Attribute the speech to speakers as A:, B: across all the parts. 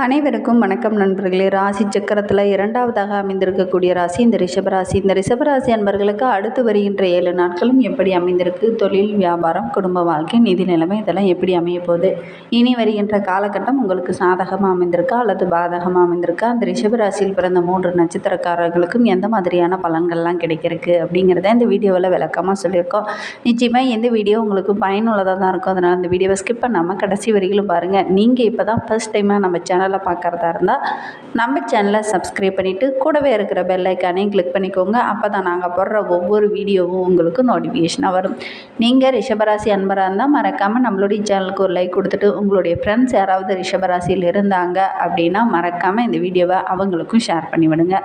A: அனைவருக்கும் வணக்கம் நண்பர்களே. ராசி சக்கரத்தில் இரண்டாவதாக அமைந்திருக்கக்கூடிய ராசி இந்த ரிஷபராசி இந்த ரிஷபராசி அன்பர்களுக்கு அடுத்து வருகின்ற ஏழு நாட்களும் எப்படி அமைந்திருக்கு? தொழில் வியாபாரம் குடும்ப வாழ்க்கை நிதி நிலைமை இதெல்லாம் எப்படி அமைய போகுது? இனி வருகின்ற காலகட்டம் உங்களுக்கு சாதகமாக அமைந்திருக்கா அல்லது பாதகமாக அமைந்திருக்கா? அந்த ரிஷபராசியில் பிறந்த மூன்று நட்சத்திரக்காரர்களுக்கும் எந்த மாதிரியான பலன்கள்லாம் கிடைக்கிறதுக்கு அப்படிங்கிறத இந்த வீடியோவில் விளக்கமாக சொல்லியிருக்கோம். நிச்சயமாக இந்த வீடியோ உங்களுக்கு பயனுள்ளதாக தான் இருக்கும். அதனால் இந்த வீடியோவை ஸ்கிப் பண்ணாமல் கடைசி வரையிலும் பாருங்கள் நீங்கள் இப்போ தான் ஃபஸ்ட் டைமாக நம்ம சேனல் பார்க்குறதா இருந்தால் நம்ம சேனலை சப்ஸ்கிரைப் பண்ணிவிட்டு கூடவே இருக்கிற பெல் ஐக்கானையும் கிளிக் பண்ணிக்கோங்க. அப்போ தான் நாங்கள் போடுற ஒவ்வொரு வீடியோவும் உங்களுக்கு நோட்டிஃபிகேஷனாக வரும். நீங்கள் ரிஷபராசி அன்பராக இருந்தால் மறக்காமல் நம்மளுடைய சேனலுக்கு ஒரு லைக் கொடுத்துட்டு உங்களுடைய ஃப்ரெண்ட்ஸ் யாராவது ரிஷபராசியில் இருந்தாங்க அப்படின்னா மறக்காமல் இந்த வீடியோவை அவங்களுக்கும் ஷேர் பண்ணிவிடுங்க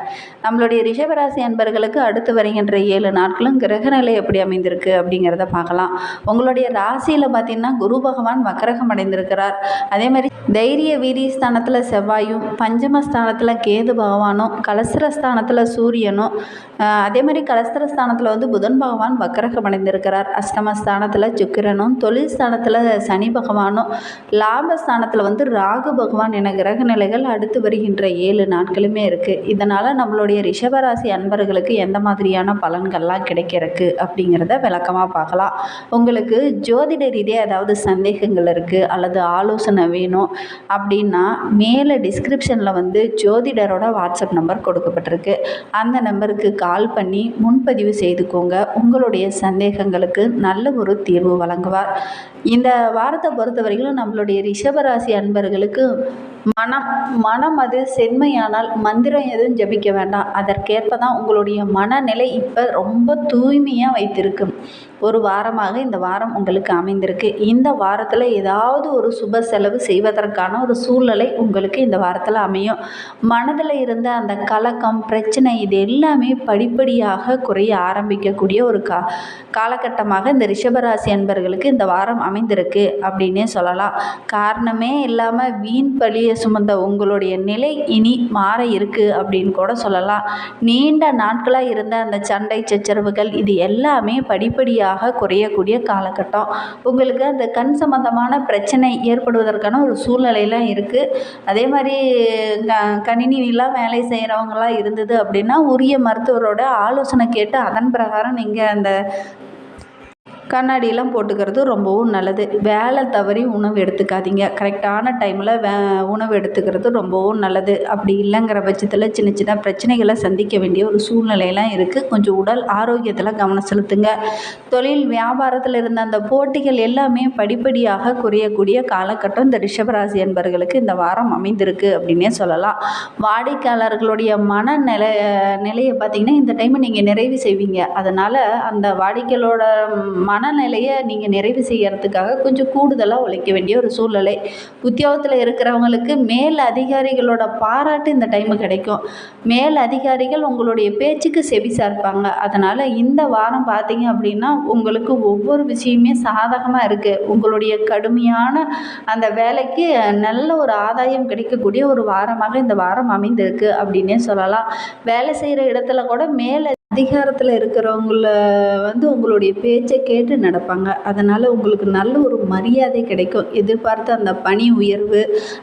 A: நம்மளுடைய ரிஷபராசி அன்பர்களுக்கு அடுத்து வருகின்ற ஏழு நாட்களும் கிரகநிலை எப்படி அமைந்திருக்கு அப்படிங்கிறத பார்க்கலாம். உங்களுடைய ராசியில் பார்த்தீங்கன்னா குரு பகவான் வக்கரகம் அடைந்திருக்கிறார். அதே மாதிரி தைரிய வீரியஸ்தானத்தை ஸ்தானத்தில் செவ்வாயும் பஞ்சமஸ்தானத்தில் கேது பகவானும் கலசரஸ்தானத்தில் சூரியனும் அதே மாதிரி கலஸ்தரஸ்தானத்தில் வந்து புதன் பகவான் வக்கரகம் அடைந்திருக்கிறார். அஷ்டமஸ்தானத்தில் சுக்கிரனும் தொழில் ஸ்தானத்தில் சனி பகவானும் லாபஸ்தானத்தில் வந்து ராகு பகவான் என கிரக நிலைகள் அடுத்து வருகின்ற ஏழு நாட்களுமே இருக்குது இதனால் நம்மளுடைய ரிஷபராசி அன்பர்களுக்கு எந்த மாதிரியான பலன்கள்லாம் கிடைக்கிறதுக்கு அப்படிங்கிறத விளக்கமாக பார்க்கலாம். உங்களுக்கு ஜோதிட ரீதியாக ஏதாவது சந்தேகங்கள் இருக்குது அல்லது ஆலோசனை வேணும் அப்படின்னா மேலே டிஸ்கிரிப்ஷனில் வந்து ஜோதிடரோட வாட்ஸ்அப் நம்பர் கொடுக்கப்பட்டிருக்கு. அந்த நம்பருக்கு கால் பண்ணி முன்பதிவு செய்துக்கோங்க. உங்களுடைய சந்தேகங்களுக்கு நல்ல ஒரு தீர்வு வழங்குவார். இந்த வாரத்தை பொறுத்தவரையிலும் நம்மளுடைய ரிஷபராசி அன்பர்களுக்கு மனம் மனம் அது செம்மையானால் மந்திரம் எதுவும் ஜபிக்க வேண்டாம். அதற்கேற்ப தான் உங்களுடைய மனநிலை இப்போ ரொம்ப தூய்மையாக வைத்திருக்கும். ஒரு வாரமாக இந்த வாரம் உங்களுக்கு அமைந்திருக்கு. இந்த வாரத்தில் ஏதாவது ஒரு சுப செலவு செய்வதற்கான ஒரு சூழ்நிலை உங்களுக்கு இந்த வாரத்தில் அமையும். மனதில் இருந்த அந்த கலக்கம் பிரச்சனை இது எல்லாமே படிப்படியாக குறைய ஆரம்பிக்கக்கூடிய ஒரு கா காலகட்டமாக இந்த ரிஷபராசி அன்பர்களுக்கு இந்த வாரம் அமைந்திருக்கு அப்படின்னே சொல்லலாம். காரணமே இல்லாமல் வீண் பழியை சுமந்த உங்களுடைய நிலை இனி மாற இருக்குது அப்படின்னு கூட சொல்லலாம். நீண்ட நாட்களாக இருந்த அந்த சண்டை சச்சரவுகள் இது எல்லாமே படிப்படியாக குறையக்கூடிய காலகட்டம். உங்களுக்கு அந்த கண் சம்பந்தமான பிரச்சனை ஏற்படுவதற்கான ஒரு சூழ்நிலையெல்லாம் இருக்குது அதே மாதிரி க கணினிலாம் வேலை செய்கிறவங்களாம் இருந்தது அப்படின்னா உரிய மருத்துவரோட ஆலோசனை கேட்டு அதன் பிரகாரம் நீங்கள் அந்த கண்ணாடியெல்லாம் போட்டுக்கிறது ரொம்பவும் நல்லது. வேலை தவறி உணவு எடுத்துக்காதீங்க. கரெக்டான டைமில் வே உணவு எடுத்துக்கிறது ரொம்பவும் நல்லது. அப்படி இல்லைங்கிற பட்சத்தில் சின்ன சின்ன பிரச்சனைகளை சந்திக்க வேண்டிய ஒரு சூழ்நிலையெல்லாம் இருக்குது கொஞ்சம் உடல் ஆரோக்கியத்தில் கவனம் செலுத்துங்க. தொழில் வியாபாரத்தில் இருந்த அந்த போட்டிகள் எல்லாமே படிப்படியாக குறையக்கூடிய காலகட்டம் இந்த ரிஷபராசி என்பர்களுக்கு இந்த வாரம் அமைந்திருக்கு அப்படின்னே சொல்லலாம். வாடிக்கையாளர்களுடைய மனநிலை நிலையை பார்த்திங்கன்னா இந்த டைமை நீங்கள் நிறைவு செய்வீங்க. அதனால் அந்த வாடிக்கையாளரோட மனநிலையை நீங்கள் நிறைவு செய்யறதுக்காக கொஞ்சம் கூடுதலாக உழைக்க வேண்டிய ஒரு சூழ்நிலை. உத்தியோகத்தில் இருக்கிறவங்களுக்கு மேல் அதிகாரிகளோட பாராட்டு இந்த டைமு கிடைக்கும். மேல் அதிகாரிகள் உங்களுடைய பேச்சுக்கு செவி சார்ப்பாங்க. அதனால் இந்த வாரம் பார்த்தீங்க அப்படின்னா உங்களுக்கு ஒவ்வொரு விஷயமே சாதகமாக இருக்குது உங்களுடைய கடுமையான அந்த வேலைக்கு நல்ல ஒரு ஆதாயம் கிடைக்கக்கூடிய ஒரு வாரமாக இந்த வாரம் அமைந்திருக்கு அப்படின்னே சொல்லலாம். வேலை செய்கிற இடத்துல கூட மேலே அதிகாரத்தில் இருக்கிறவங்கள வந்து உங்களுடைய பேச்சை கேட்டு நடப்பாங்க. அதனால் உங்களுக்கு நல்ல ஒரு மரியாதை கிடைக்கும். எதிர்பார்த்த அந்த பணி உயர்வு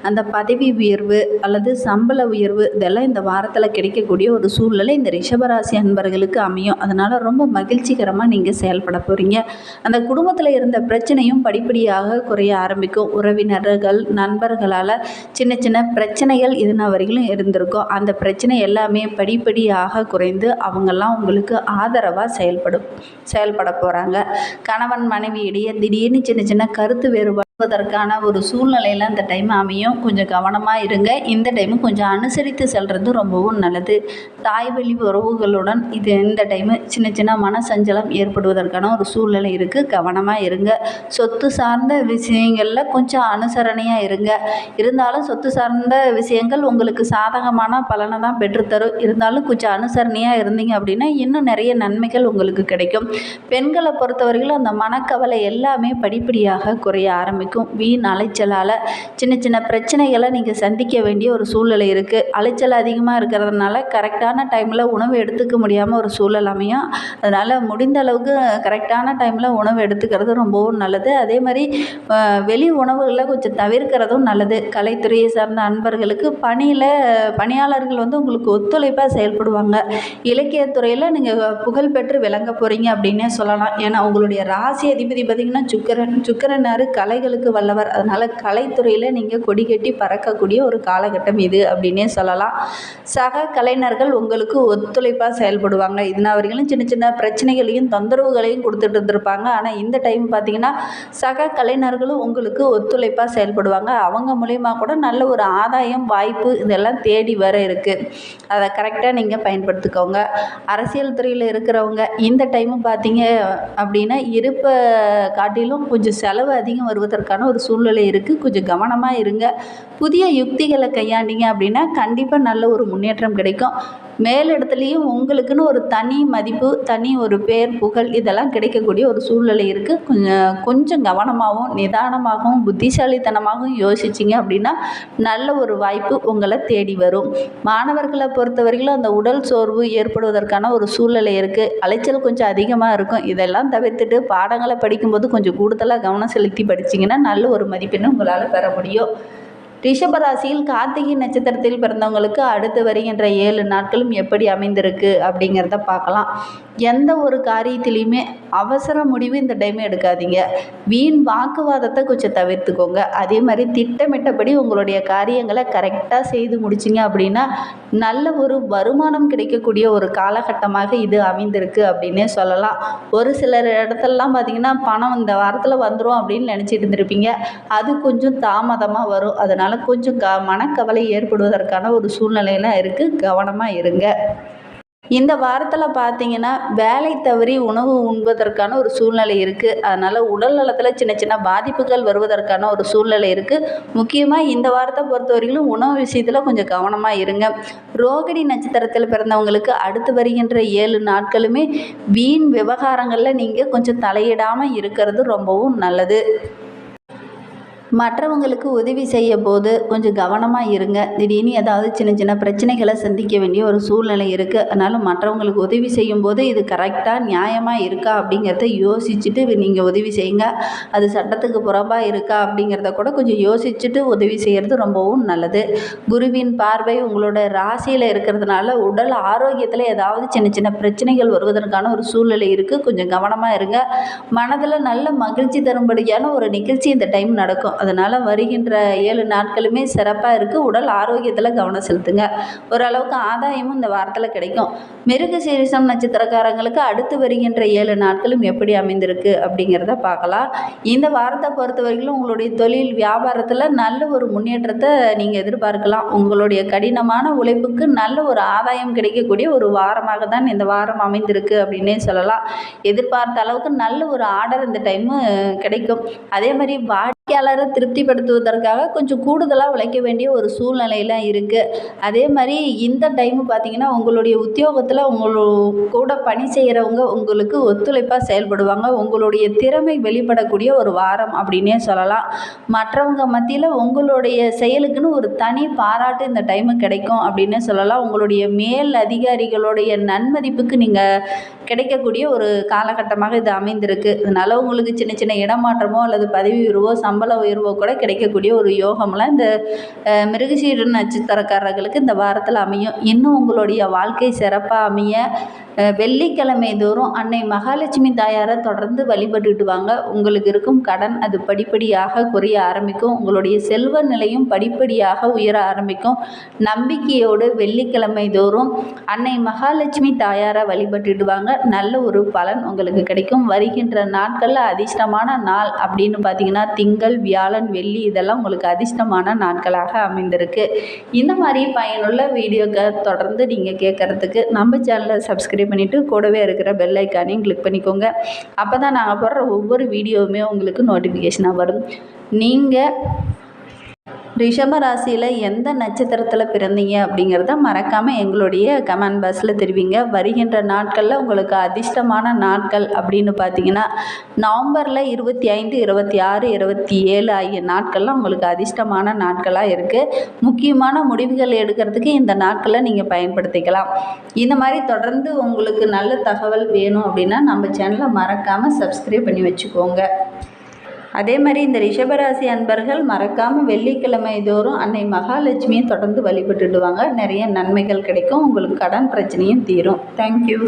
A: அந்த பதவி உயர்வு அல்லது சம்பள உயர்வு இதெல்லாம் இந்த வாரத்தில் கிடைக்கக்கூடிய ஒரு சூழ்நிலை இந்த ரிஷபராசி அன்பர்களுக்கு அமையும். அதனால் ரொம்ப மகிழ்ச்சிகரமாக நீங்கள் செயல்பட போகிறீங்க அந்த குடும்பத்தில் இருந்த பிரச்சனையும் படிப்படியாக குறைய ஆரம்பிக்கும். உறவினர்கள் நண்பர்களால் சின்ன சின்ன பிரச்சனைகள் இதுனா வரையிலும் இருந்திருக்கும். அந்த பிரச்சனை எல்லாமே படிப்படியாக குறைந்து அவங்கெல்லாம் உங்களுக்கு ஆதரவாக செயல்படும் செயல்பட போகிறாங்க கணவன் மனைவி இடையே திடீர்னு சின்ன சின்ன கருத்து வேறுபாடு வேறுபாடுவதற்கான ஒரு சூழ்நிலையில் அந்த டைம் அமையும். கொஞ்சம் கவனமாக இருங்க. இந்த டைமு கொஞ்சம் அனுசரித்து செல்வது ரொம்பவும் நல்லது. தாய் வழி உறவுகளுடன் இது இந்த டைமு சின்ன சின்ன மனசஞ்சலம் ஏற்படுவதற்கான ஒரு சூழ்நிலை இருக்குது கவனமாக இருங்க. சொத்து சார்ந்த விஷயங்களில் கொஞ்சம் அனுசரணையாக இருங்க. இருந்தாலும் சொத்து சார்ந்த விஷயங்கள் உங்களுக்கு சாதகமான பலனை தான் பெற்றுத்தரும் இருந்தாலும் கொஞ்சம் அனுசரணையாக இருந்தீங்க அப்படின்னா இன்னும் நிறைய நன்மைகள் உங்களுக்கு கிடைக்கும். பெண்களை பொறுத்தவரையிலும் அந்த மனக்கவலை எல்லாமே படிப்படியாக குறைய ஆரம்பிக்கும். ஆரம்பிக்கும். வீண் அலைச்சலால் சின்ன சின்ன பிரச்சனைகளை நீங்கள் சந்திக்க வேண்டிய ஒரு சூழ்நிலை இருக்குது அலைச்சல் அதிகமாக இருக்கிறதுனால கரெக்டான டைமில் உணவு எடுத்துக்க முடியாமல் ஒரு சூழல் அமையும். அதனால் முடிந்த அளவுக்கு கரெக்டான டைமில் உணவு எடுத்துக்கிறது ரொம்பவும் நல்லது. அதே மாதிரி வெளி உணவுகளை கொஞ்சம் தவிர்க்கிறதும் நல்லது. கலைத்துறையை சார்ந்த அன்பர்களுக்கு பணியில் பணியாளர்கள் வந்து உங்களுக்கு ஒத்துழைப்பாக செயல்படுவாங்க. இலக்கியத்துறையில் நீங்கள் புகழ்பெற்று விளங்க போகிறீங்க அப்படின்னே சொல்லலாம். ஏன்னா உங்களுடைய ராசி அதிபதி பார்த்திங்கன்னா சுக்கரன் சுக்கரனார் கலைகளுக்கு வல்லவர். அதனால் கலைத்துறையில் நீங்கள் கொடி கட்டி பறக்கக்கூடிய ஒரு காலகட்டம் இது அப்படின்னே சொல்லலாம். சக கலைஞர்கள் உங்களுக்கு ஒத்துழைப்பாக செயல்படுவாங்க. இதனால் வரைக்கும் சின்ன சின்ன பிரச்சனைகளையும் தொந்தரவுகளையும் கொடுத்துட்டு இருந்திருப்பாங்க. ஆனால் இந்த டைம் பார்த்திங்கன்னா சக கலைஞர்களும் உங்களுக்கு ஒத்துழைப்பாக செயல்படுவாங்க. அவங்க மூலயமா கூட நல்ல ஒரு ஆதாயம் வாய்ப்பு இதெல்லாம் தேடி வர இருக்குது அதை கரெக்டாக நீங்கள் பயன்படுத்திக்கோங்க. அரசியல் துறையில் இருக்கிறவங்க இந்த டைமு பார்த்தீங்க அப்படின்னா இருப்பை காட்டிலும் கொஞ்சம் செலவு அதிகம் வருவதற்கு போகிறதுக்கான ஒரு சூழ்நிலை இருக்குது கொஞ்சம் கவனமாக இருங்க. புதிய யுக்திகளை கையாண்டிங்க அப்படின்னா கண்டிப்பாக நல்ல ஒரு முன்னேற்றம் கிடைக்கும். மேலிடத்துலேயும் உங்களுக்குன்னு ஒரு தனி மதிப்பு தனி ஒரு பேர் புகழ் இதெல்லாம் கிடைக்கக்கூடிய ஒரு சூழ்நிலை இருக்குது கொஞ்சம் கொஞ்சம் கவனமாகவும் நிதானமாகவும் புத்திசாலித்தனமாகவும் யோசிச்சிங்க அப்படின்னா நல்ல ஒரு வாய்ப்பு உங்களை தேடி வரும். மாணவர்களை பொறுத்தவரையிலும் அந்த உடல் சோர்வு ஏற்படுவதற்கான ஒரு சூழ்நிலை இருக்குது அலைச்சல் கொஞ்சம் அதிகமாக இருக்கும். இதெல்லாம் தவிர்த்துட்டு பாடங்களை படிக்கும்போது கொஞ்சம் கூடுதலாக கவனம் செலுத்தி படிச்சிங்கன்னா நல்ல ஒரு மதிப்பெண்ணு உங்களால் பெற முடியும். ரிஷபராசியில் கார்த்திகை நட்சத்திரத்தில் பிறந்தவங்களுக்கு அடுத்து வருகின்ற ஏழு நாட்களும் எப்படி அமைந்திருக்கு அப்படிங்கிறத பார்க்கலாம். எந்த ஒரு காரியத்திலையுமே அவசர முடிவு இந்த டைம் எடுக்காதீங்க. வீண் வாக்குவாதத்தை கொஞ்சம் தவிர்த்துக்கோங்க. அதே மாதிரி திட்டமிட்டபடி உங்களுடைய காரியங்களை கரெக்டாக செய்து முடிச்சிங்க அப்படின்னா நல்ல ஒரு வருமானம் கிடைக்கக்கூடிய ஒரு காலகட்டமாக இது அமைந்திருக்கு அப்படின்னே சொல்லலாம். ஒரு சிலர் இடத்துலலாம் பார்த்திங்கன்னா பணம் இந்த வாரத்தில் வந்துடும் அப்படின்னு நினச்சிட்டு இருந்திருப்பீங்க. அது கொஞ்சம் தாமதமாக வரும். அதனால் கொஞ்சம் க மனக்கவலை ஏற்படுவதற்கான ஒரு சூழ்நிலையெல்லாம் இருக்குது கவனமாக இருங்க. இந்த வாரத்தில் பார்த்தீங்கன்னா வேலை தவறி உணவு உண்பதற்கான ஒரு சூழ்நிலை இருக்குது அதனால் உடல் நலத்தில் சின்ன சின்ன பாதிப்புகள் வருவதற்கான ஒரு சூழ்நிலை இருக்குது முக்கியமாக இந்த வாரத்தை பொறுத்தவரையிலும் உணவு விஷயத்தில் கொஞ்சம் கவனமாக இருங்க. ரோகிணி நட்சத்திரத்தில் பிறந்தவங்களுக்கு அடுத்து வருகின்ற ஏழு நாட்களுமே வீண் விவகாரங்களில் நீங்கள் கொஞ்சம் தலையிடாமல் இருக்கிறது ரொம்பவும் நல்லது. மற்றவங்களுக்கு உதவி செய்ய போது கொஞ்சம் கவனமாக இருங்க. திடீர்னு ஏதாவது சின்ன சின்ன பிரச்சனைகளை சந்திக்க வேண்டிய ஒரு சூழ்நிலை இருக்குது அதனால் மற்றவங்களுக்கு உதவி செய்யும் போது இது கரெக்டாக நியாயமாக இருக்கா அப்படிங்கிறத யோசிச்சுட்டு நீங்கள் உதவி செய்யுங்க. அது சட்டத்துக்கு புறம்பாக இருக்கா அப்படிங்கிறத கூட கொஞ்சம் யோசிச்சுட்டு உதவி செய்கிறது ரொம்பவும் நல்லது. குருவின் பார்வை உங்களோட ராசியில் இருக்கிறதுனால உடல் ஆரோக்கியத்தில் ஏதாவது சின்ன சின்ன பிரச்சனைகள் வருவதற்கான ஒரு சூழ்நிலை இருக்குது கொஞ்சம் கவனமாக இருங்க. மனதில் நல்ல மகிழ்ச்சி தரும்படியான ஒரு நிகழ்ச்சி இந்த டைம் நடக்கும். அதனால் வருகின்ற ஏழு நாட்களுமே சிறப்பாக இருக்குது உடல் ஆரோக்கியத்தில் கவனம் செலுத்துங்க. ஓரளவுக்கு ஆதாயமும் இந்த வாரத்தில் கிடைக்கும். மிருக சீரிசம் நட்சத்திரக்காரங்களுக்கு அடுத்து வருகின்ற ஏழு நாட்களும் எப்படி அமைந்திருக்கு அப்படிங்கிறத பார்க்கலாம். இந்த வாரத்தை பொறுத்த வரைக்கும் உங்களுடைய தொழில் வியாபாரத்தில் நல்ல ஒரு முன்னேற்றத்தை நீங்கள் எதிர்பார்க்கலாம். உங்களுடைய கடினமான உழைப்புக்கு நல்ல ஒரு ஆதாயம் கிடைக்கக்கூடிய ஒரு வாரமாக தான் இந்த வாரம் அமைந்திருக்கு அப்படின்னே சொல்லலாம். எதிர்பார்த்த அளவுக்கு நல்ல ஒரு ஆர்டர் இந்த டைமு கிடைக்கும். அதே மாதிரி வாடிக்கையாளரை திருப்திப்படுத்துவதற்காக கொஞ்சம் கூடுதலாக உழைக்க வேண்டிய ஒரு சூழ்நிலையெல்லாம் இருக்குது அதே மாதிரி இந்த டைமு பார்த்திங்கன்னா உங்களுடைய உத்தியோகத்தில் உங்களோ கூட பணி செய்கிறவங்க உங்களுக்கு ஒத்துழைப்பாக செயல்படுவாங்க. உங்களுடைய திறமை வெளிப்படக்கூடிய ஒரு வாரம் அப்படின்னே சொல்லலாம். மற்றவங்க மத்தியில் உங்களுடைய செயலுக்குன்னு ஒரு தனி பாராட்டு இந்த டைமு கிடைக்கும் அப்படின்னே சொல்லலாம். உங்களுடைய மேல் அதிகாரிகளுடைய நன்மதிப்புக்கு நீங்கள் கிடைக்கக்கூடிய ஒரு காலகட்டமாக இது அமைந்திருக்கு. அதனால் உங்களுக்கு சின்ன சின்ன இடமாற்றமோ அல்லது பதவி உயர்வோ சம்பள உயர்வோ கூட கிடைக்கக்கூடிய ஒரு யோகம்லாம் இந்த மிருகசீர நட்சத்திரக்காரர்களுக்கு இந்த வாரத்தில் அமையும். இன்னும் உங்களுடைய வாழ்க்கை சிறப்பாக அமைய வெள்ளிக்கிழமை தோறும் அன்னை மகாலட்சுமி தாயாரை தொடர்ந்து வழிபட்டுட்டு வாங்க. உங்களுக்கு இருக்கும் கடன் அது படிப்படியாக குறைய ஆரம்பிக்கும். உங்களுடைய செல்வ நிலையும் படிப்படியாக உயர ஆரம்பிக்கும். நம்பிக்கையோடு வெள்ளிக்கிழமை தோறும் அன்னை மகாலட்சுமி தாயாரை வழிபட்டுட்டு வாங்க. நல்ல ஒரு பலன் உங்களுக்கு கிடைக்கும். வருகின்ற நாட்களில் அதிர்ஷ்டமான நாள் அப்படின்னு பார்த்தீங்கன்னா திங்கள் வியாழன் வெள்ளி இதெல்லாம் உங்களுக்கு அதிர்ஷ்டமான நாட்களாக அமைந்திருக்கு. இந்த மாதிரி பயனுள்ள வீடியோக்கள் தொடர்ந்து நீங்கள் கேட்குறதுக்கு நம்ம சேனலை சப்ஸ்கிரைப் பண்ணிவிட்டு கூடவே இருக்கிற பெல் ஐக்கானையும் கிளிக் பண்ணிக்கோங்க. அப்போ தான் நாங்கள் போடுற ஒவ்வொரு வீடியோவுமே உங்களுக்கு நோட்டிஃபிகேஷனாக வரும். நீங்கள் ரிஷப ராசியில் எந்த நட்சத்திரத்தில் பிறந்தீங்க அப்படிங்கிறத மறக்காமல் எங்களுடைய கமெண்ட் பாக்ஸில் தெரிவிங்க. வருகின்ற நாட்களில் உங்களுக்கு அதிர்ஷ்டமான நாட்கள் அப்படின்னு பார்த்தீங்கன்னா நவம்பரில் இருபத்தி ஐந்து இருபத்தி ஆறு இருபத்தி ஏழு ஆகிய நாட்கள்லாம் உங்களுக்கு அதிர்ஷ்டமான நாட்களாக இருக்குது முக்கியமான முடிவுகள் எடுக்கிறதுக்கு இந்த நாட்களை நீங்கள் பயன்படுத்திக்கலாம். இந்த மாதிரி தொடர்ந்து உங்களுக்கு நல்ல தகவல் வேணும் அப்படின்னா நம்ம சேனலை மறக்காமல் சப்ஸ்கிரைப் பண்ணி வச்சுக்கோங்க. அதே மாதிரி இந்த ரிஷபராசி அன்பர்கள் மறக்காமல் வெள்ளிக்கிழமை தோறும் அன்னை மகாலட்சுமியை தொடர்ந்து வழிபட்டுடுவாங்க நிறைய நன்மைகள் கிடைக்கும். உங்களுக்கு கடன் பிரச்சனையும் தீரும். தேங்க்யூ